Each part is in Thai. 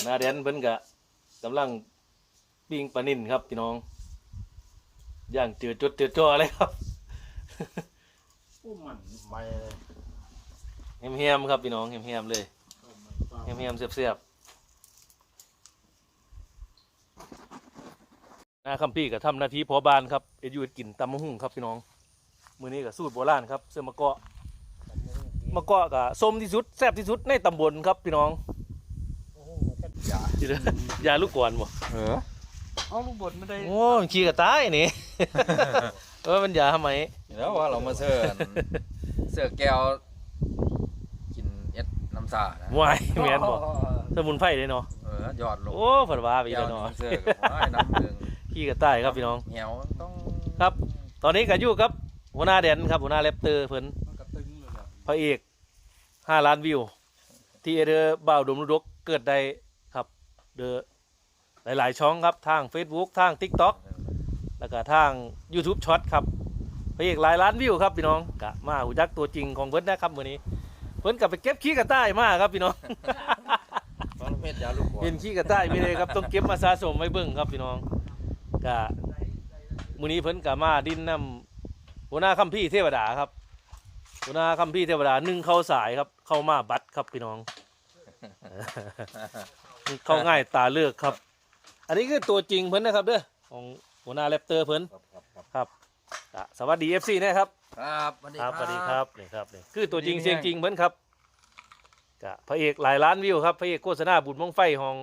หัวหน้าแดนเพิ่นก็กำลังปิ้งปลานิ่นครับพี่น้อง ย่างเจือจดเจือจ่อเลยครับผู้มันไม่เลยเฮียมๆครับพี่น้องเฮียมๆเลยเฮียมๆเสียบๆหน้าคัมพี่ก็ทำหน้าที่พอบานครับเอ็ดอยูเอ็ดกินตำมะฮุ่งครับพี่น้อง มื้อนี้ก็สูตรโบราณครับเสื้อมะเกาะ มะเกาะก็ส้มที่สุดแซ่บที่สุดในตำบลครับพี่น้องอ ย่าสิเด้อยาลูกกวนบ่เออเอาลูกบดไม่ได้โอ้มันขี้กระต่ายนี่ เออมันยาทำไมแล้วว่าเรามาเสิร์นเสิร์ฟแก้วกินเอ็ดน้ำสานะวายแม่นบ่สมุนไพรเลยเนาะเออยอดลงโอ้ฝันว่าไปแก้วแล้วนี่เนาะเสิร์ฟกับน้ำหนึ่งขี้กระต่ายครับพี่น้อง เหี่ยวต้องครับ ตอนนี้ก็อยู่กับหัวหน้าแดนครับหัวหน้าแรปเตอร์เพิ่นมันกระตึงเลยล่ะพระเอก5ล้านวิว ที่เดอบ่าวดมรุดกเกิดได้ครับ เดอหลาย ๆ ช่องครับทาง Facebook ทาง TikTok แล้วก็ทาง YouTube Short ครับพระเอกหลายล้านวิวครับพี่น้องกะมาหูจักตัวจริงของเพิ่นนะครับมื้อนี้ เพิ่นกลับไปเก็บขี้กระต่ายมาครับพี่น้องต้องเม็ดยาลูกหัวเห็นขี้กระต่ายไม่เลยครับต้องเก็บมาสะสมไว้เบิ่งครับพี่น้องกะมื้อนี้เพิ่นกะมาดินนำหัวหน้าคัมพี่เทวดาครับหัวหน้าคัมพี่เทวดาหนึ่งเข้าสายครับ เข้ามาบัดครับพี่น้อง เข้าง่ายตาเลือกครับ อันนี้คือตัวจริงเพิ่นนะครับเด้อของหัวหน้าแรปเตอร์เพิ่นครับครับครับครับกะสวัสดี FC นะครับ ครับสวัสดีครับสวัสดีครับนี่ครับนี่คือตัวจริงดีเสียงไงจริงเพิ่นครับกะพระเอกหลายล้านวิวครับพระเอกโฆษณาบุญมงไฟของ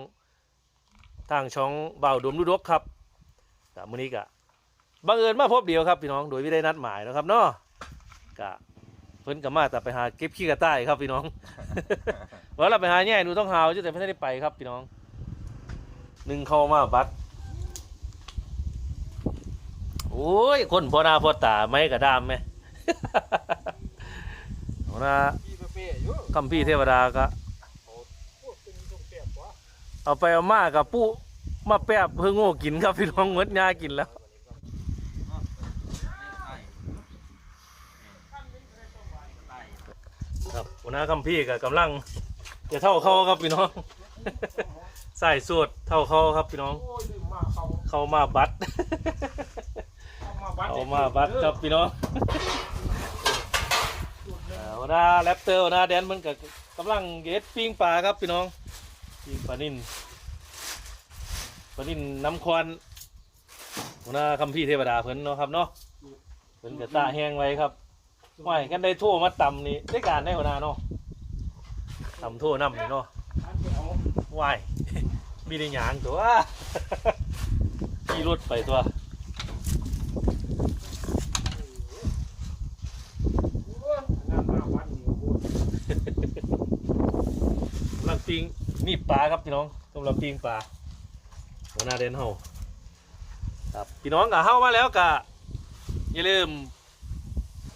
ทางช่องเบาดมรุดกครับกะมื้อนี้กะบังเอิญมาพบเดียวครับพี่น้องโดยไม่ได้นัดหมายนะครับเนาะกะเพิ่นก็มาแต่ไปหาเก็บขี้กระต่ายครับพี่น้อง ว่าเราไปหาแง่หนูต้องหาวจะแต่ไม่ได้ไปครับพี่น้องหนึ่งเข้ามาบัดโอ้ย คนพอหนาพอตาไม่กระดามไหมหัวหน้าคำพี่เทวดาก็พวกตึงตรงเปียกวะเอาไปเอามากับปุ๊มาแปบเพื่อโง่กินครับพี่น้องเมดยากินแล้ว ครับ หัวหน้าคำพี่กับกำลังจะเท่าเขาครับพี่น้องใส่สูตรเท่าเขาครับพี่น้อง เขาเข้ามาบัดเอามาบัดเอามาบัดครับพี่น้องหัวหน้าแรปเตอร์หัวหน้าแดนมันกับกำลังเก็ดปิ้งปลาครับพี่น้องปิ้งปลานิ่นปลานิ่นน้ำควันหัวหน้าคำพี่เทวดาเพิ่นเนาะครับเนาะเพิ่นกับตาแห้งไว้ครับ ไหวกันได้ทั่วมาต่ำนี่ได้การได้หัวหน้าเนาะต่ำทั่วน้ำนี่เนาะอันไปเอาไหวมีในหยางตัวขี่รถไปตัวโอ้ยนั่นมาวันนี้โอ้โหกำลังปิ้งนี่ปลาครับพี่น้องกำลังปิ้งปลาหัวหน้าเดนเฮาครับพี่น้องกับเฮามาแล้วกะอย่าลืม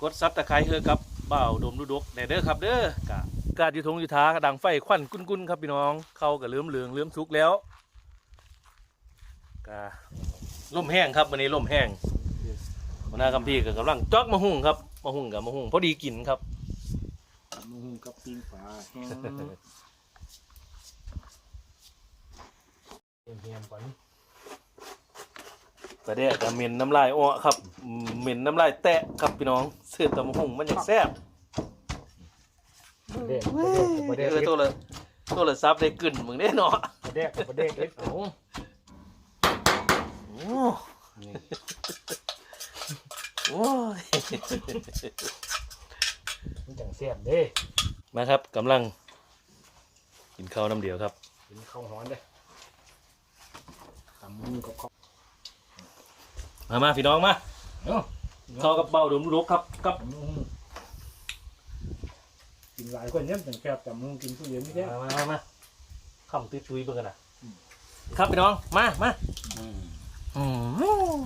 กดซับตะไคร้เฮือกับบ่าวดมดูดกในเด้อครับเด้อกะกาดอยู่ทงอยู่ท้าดังไฟควันกุ้นๆครับพี่น้อง เข้ากับเลื่อมเหลืองเลื่อมสุกแล้วกะล่มแห้งครับวันนี้ล่มแห้งหัวหน้าคำพี่ก็กำลังจอกมะฮุ่งครับมะฮุ่งกับมะฮุ่งพอดีกินครับมึงกับปิงปลาแห้งเฮียมๆก่อน ประเดะกับเหม็นน้ำลายอ้อครับอืมเหม็นน้ำลายแตะครับพี่น้องเสื้อตะมะหุ่งมันอยากแซ่บประเด็กประเอเด็กอตัวละตัวละซับได้กึ่นมึงได้เนาะประเด็กประเด็กเอ็ดเอาโอ้โอ้ยมันจังแซ่บเด้มาครับกำลัง กินข้าวน้ำเดียวครับเป็นข้าวฮ้อนเด้ตำมึงกับข้าว มามาพี่น้องมาเนาะข้าวกับเบาดมลุกครับกับตำมึงกินหลายคนเนี่ยจังแซ่บตำมึงกินทุเรียนไม่ได้มามามามาคำตุ้ยตุ้ยๆเบิ่งกันนะครับพี่น้องมามาอืม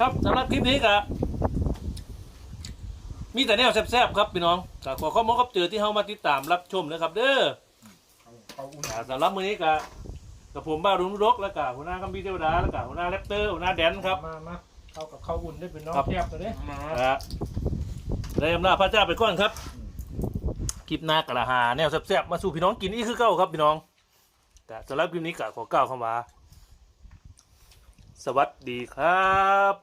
ครับสำหรับคลิปนี้กะมีแต่แนวแซ่บๆครับพี่น้องก็ขอข้อมูลครับเจอที่เฮามาติดตามรับชมนะครับ เด้อข้าวอุ่นอ่าสำหรับมื้อนี้ก็ กับผมบ้ารุนรกแล้วก็หัวหน้าคัมพีร์เทวดาแล้วก็หัวหน้าแรปเตอร์หัวหน้าแดนครับ มามาเข้ากับข้าวอุ่นได้เป็นน้องครับแซ่บตัวนี้อ่าได้อำนาจพระเจ้าไปก่อนครับคลิปหน้ากระหาแนวแซ่บๆมาสู่พี่น้องกินอีกคือเก่าครับพี่น้องแต่สำหรับคลิปนี้ก็ขอกล่าวคำว่าสวัสดีครับ